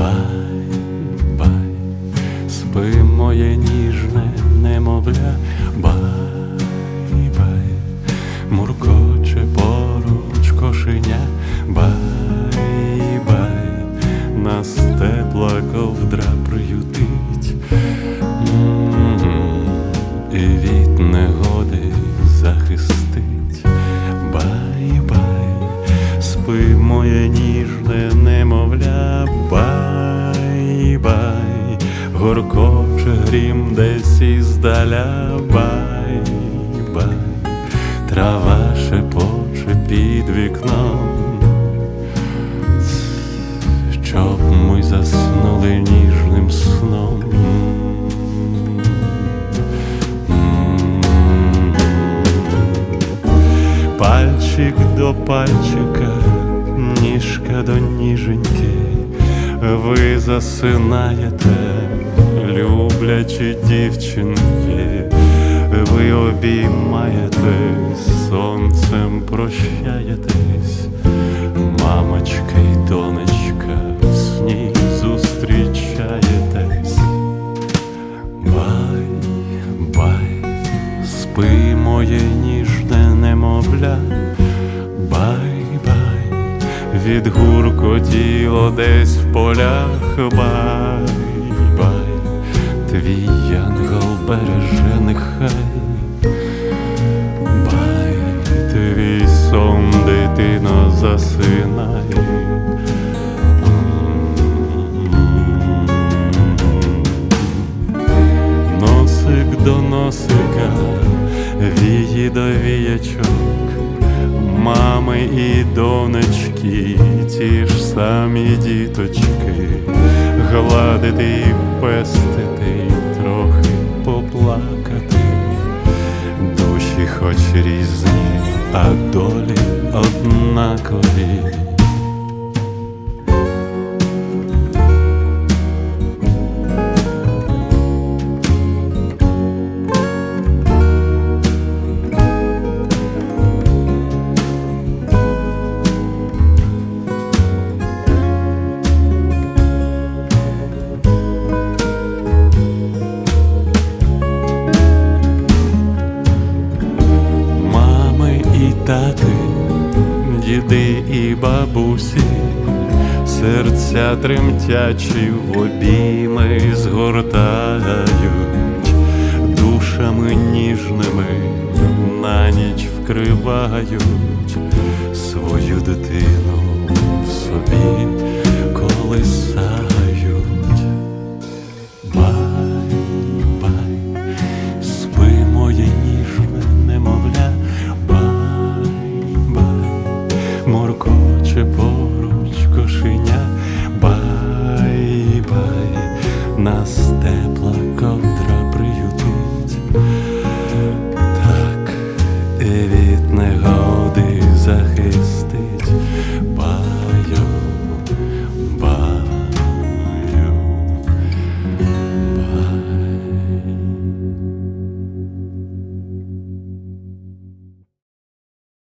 Бай, бай, спи моє ніжне немовля, бай, бай, муркоче поруч кошеня, бай, бай, нас тепла ковдра приютить, і від негоди захистить, бай, бай, спи моє ніжне. Горкоче грім десь іздаля, бай, бай, трава шепоче під вікном, щоб ми заснули ніжним сном. Пальчик до пальчика, ніжка до ніженьки, ви засинаєте, люблячі дівчинки, ви обіймаєтесь, сонцем прощаєтесь, мамочка й донечка, в сні зустрічаєтесь. Бай, бай, спи моє ніжне немовля, бай, від гуркотіло десь в полях, бай, твій янгол береже нехай, бай, твій сон, дитино, засинай. Носик до носика, вії до віячок, мами і донечки, ті ж самі діточки, гладити і пестити, і трохи поплакати, душі хоч різні, а долі однакові. Тати, діди і бабусі, серця тремтячі в обійми згортають, душами ніжними на ніч вкривають свою дитину моркоче поруч кошеня,